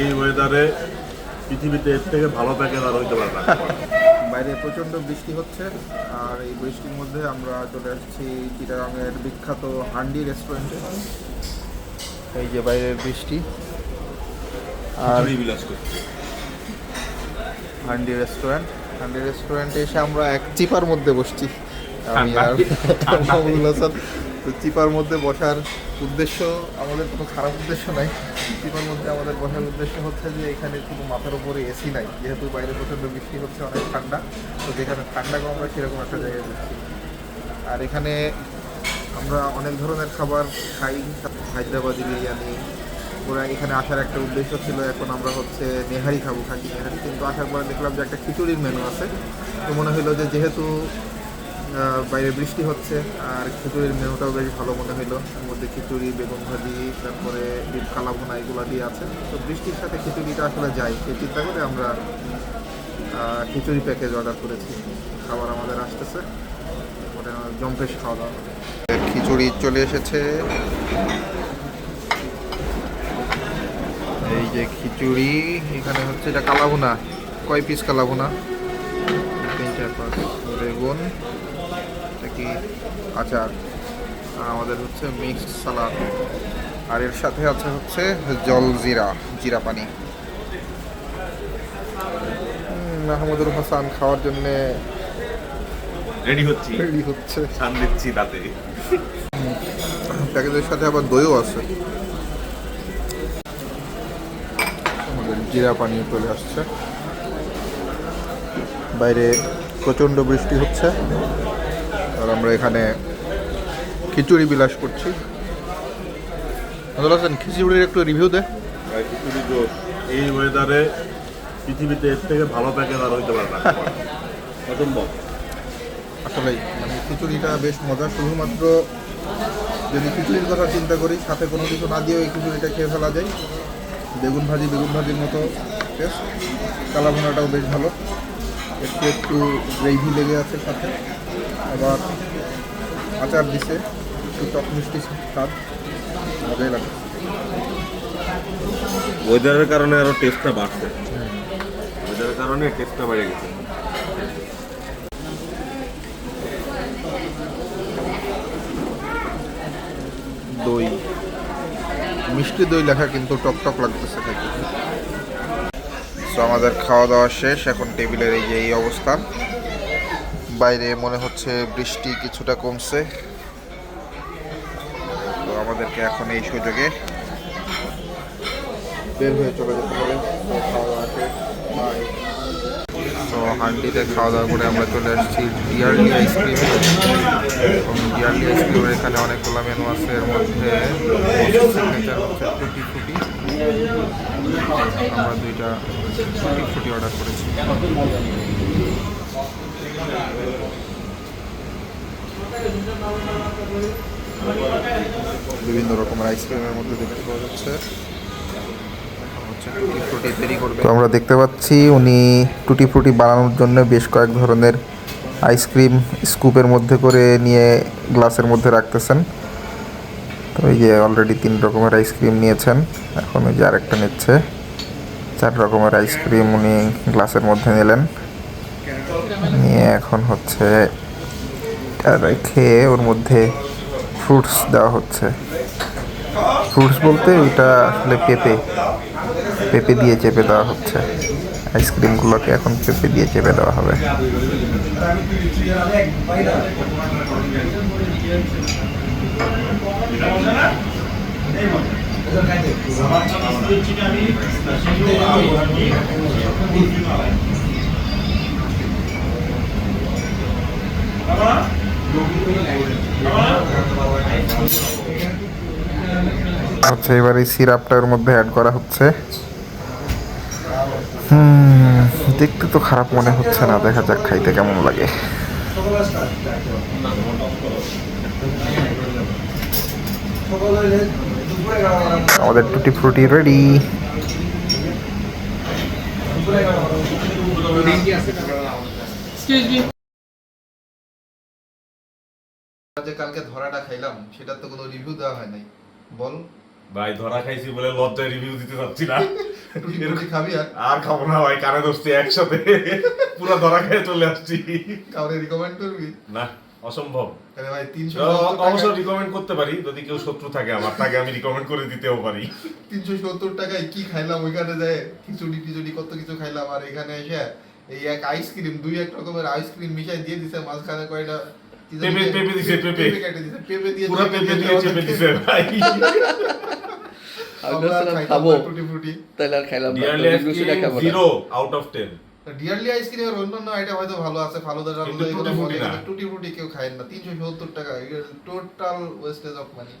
এই ওয়েদারে পৃথিবীতে এর থেকে ভালো প্যাকেজ আর হইতে পারে না। বাইরে প্রচণ্ড বৃষ্টি হচ্ছে আর এই বৃষ্টির মধ্যে আমরা চলে আসছি চিটাগাংয়ের বিখ্যাত হান্ডি রেস্টুরেন্টে এই যে বাইরের বৃষ্টি। আর বিলাস করছে। হান্ডি রেস্টুরেন্ট হান্ডি রেস্টুরেন্টে এসে আমরা এক চিপার মধ্যে বসছি। আমি আর তো চিপার মধ্যে বসার উদ্দেশ্য, আমাদের কোনো খারাপ উদ্দেশ্য নাই। চিপার মধ্যে আমাদের বসার উদ্দেশ্য হচ্ছে যে, এখানে শুধু মাথার উপরে এসি নাই। যেহেতু বাইরে প্রচণ্ড বৃষ্টি হচ্ছে, অনেক ঠান্ডা, তো যেখানে ঠান্ডা কম হয়, সেরকম একটা জায়গায় বসছি। আর এখানে আমরা অনেক ধরনের খাবার খাই। হায়দ্রাবাদি বিরিয়ানি, ওরা এখানে আসার একটা উদ্দেশ্য ছিল, এখন আমরা হচ্ছে নেহারি খাব খাকি নেহারি। কিন্তু আসার পরে দেখলাম যে একটা খিচুড়ির মেনু আছে। তো মনে হলো যে, যেহেতু বাইরে বৃষ্টি হচ্ছে, আর খিচুড়ির মেনুটাও বেশ ভালো মনে হলো এর মধ্যে খিচুড়ি, বেগুন ভাজি, তারপরে ডিম কালা ভুনা এগুলো দিয়ে আছে। তো বৃষ্টির সাথে খিচুড়িটা আসলে যায়। সেই চিন্তা করে আমরা খিচুড়ি প্যাকেজ অর্ডার করেছি। খাবার আমাদের আসতেছে। মানে জম্পেশ খাওয়া দাওয়া। খিচুড়ি চলে এসেছে। এই যে খিচুড়ি, এখানে হচ্ছে এটা কালাভুনা। কয় পিস কালাভুনা? তিন, চার, পাঁচ, বেগুন। এটা কি আচার? আর আমাদের হচ্ছে মিক্সড সালাদ আর এর সাথে আছে হচ্ছে জল জিরা জিরা পানি। হুম, মাহমুদুল হাসান খাওয়ার জন্য রেডি হচ্ছি। রেডি হচ্ছে। ছান দিচ্ছি তাতে। প্যাকেজের সাথে আবার দইও আছে। আমাদের জিরা পানি চলে আসছে। বাইরে প্রচণ্ড বৃষ্টি হচ্ছে। আর আমরা এখানে খিচুড়ি বিলাস করছি। হাসান খিচুড়ির একটু রিভিউ দে। খিচুড়ি জোশ এই ওয়েদারে পৃথিবীতে এর থেকে ভালো প্যাকেজ আর হইতে পারে না। অসম্ভব আসলেই মানে খিচুড়িটা বেশ মজা। শুধুমাত্র যদি খিচুড়ির কথা চিন্তা করি সাথে কোনো কিছু না দিয়েও এই খিচুড়িটা খেয়ে ফেলা যায়। বেগুন ভাজি বেগুন ভাজির মতো টেস্ট কালাভুনাটাও বেশ ভালো। একটু একটু গ্রেভি লেগে আছে সাথে। আবার আচার দিছে একটু টক মিষ্টি স্বাদ। মজাই লাগে। ওয়েদারের কারণে আরও টেস্টটা বাড়ছে। ওয়েদারের কারণে টেস্টটা বেড়ে গেছে। দই। মিষ্টি দই লেখা কিন্তু টক টক লাগতেছে তো আমাদের খাওয়া দাওয়া শেষ, এখন টেবিলের এই যে এই অবস্থা। বাইরে মনে হচ্ছে বৃষ্টি কিছুটা কমছে। তো আমাদেরকে এখন এই সুযোগে বের হয়ে চলে যেতে হবে। তো হান্ডিতে খাওয়া দাওয়া করে আমরা চলে আসছি ডিয়ারলি আইসক্রিম এবং ডিয়ারলি আইসক্রিমের এখানে অনেকগুলো মেনু আছে। এর মধ্যে হচ্ছে টুটি ফুটি আমরা দুইটা ফুটি অর্ডার করেছি বিভিন্ন রকমের আইসক্রিমের মধ্যে দেখতে পাওয়া যাচ্ছে। তো আমরা দেখতে পাচ্ছি উনি টুটি ফ্রুটি বানানোর জন্য বেশ কয়েক ধরনের আইসক্রিম স্কুপের মধ্যে করে নিয়ে গ্লাসের মধ্যে রাখতেছেন। তো এই যে অলরেডি তিন রকমের আইসক্রিম নিয়েছেন। এখন ওই যে আরেকটা নিচ্ছে। চার রকমের আইসক্রিম উনি গ্লাসের মধ্যে নিলেন। নিয়ে এখন হচ্ছে রেখে ওর মধ্যে ফ্রুটস দেওয়া হচ্ছে। ফ্রুটস বলতে ওইটা আসলে পেঁপে পেঁপে দিয়ে চেপে দেওয়া হচ্ছে। আইসক্রিমগুলোকে এখন পেঁপে দিয়ে চেপে দেওয়া হবে। আচ্ছা এবার এই সিরাপটা এর মধ্যে অ্যাড করা হচ্ছে। হুম, দেখতে তো খারাপ মনে হচ্ছে না, দেখা যাক খাইতে কেমন লাগে। আমাদের টুটি ফ্রুটি রেডি যে কালকে ধরাটা খাইলাম সেটার তো কোনো রিভিউ দেওয়া হয় নাই। বল। ভাই ধরা খাইছি বলে লজ্জায় রিভিউ দিতে পারছি না। খাবি আর? আর খাব না ভাই কানে ধরছি একসাথে? পুরো ধরা খেয়ে চলে আসছি। কাউরে রিকমেন্ড করবি? না। অসম্ভব। ভাই তিনশো অবশ্য রিকমেন্ড করতে পারি যদি কেউ শত্রু থাকে আমার তাকে আমি রিকমেন্ড করে দিতেও পারি। তিনশো সত্তর টাকায় কি খাইলাম? ওইখানে যায় খিচুড়ি টিচুড়ি কত কিছু খাইলাম আর এখানে এসে এই এক আইসক্রিম দুই এক রকমের আইসক্রিম মিশাই দিয়ে দিছে মাঝখানে কয়টা পেঁপে- পেঁপে দিছে, পেঁপে। পেঁপে দিয়ে পুরো পেঁপে দিয়ে দিয়ে চেপে দিছে ভাই। আমি আমরা খাব ফুটি তাহলে আর খাইলাম না ডিয়ারলি রসুনটা খাব না zero out of ten dearly ice cream আর অন্যান্য আইটেম হয়তো ভালো আছে ফালুদা টালুদা এগুলো টুটি ফুটি কেউ খায় না তিনশো সত্তর টাকা টোটাল ওয়েস্টেজ অফ মানি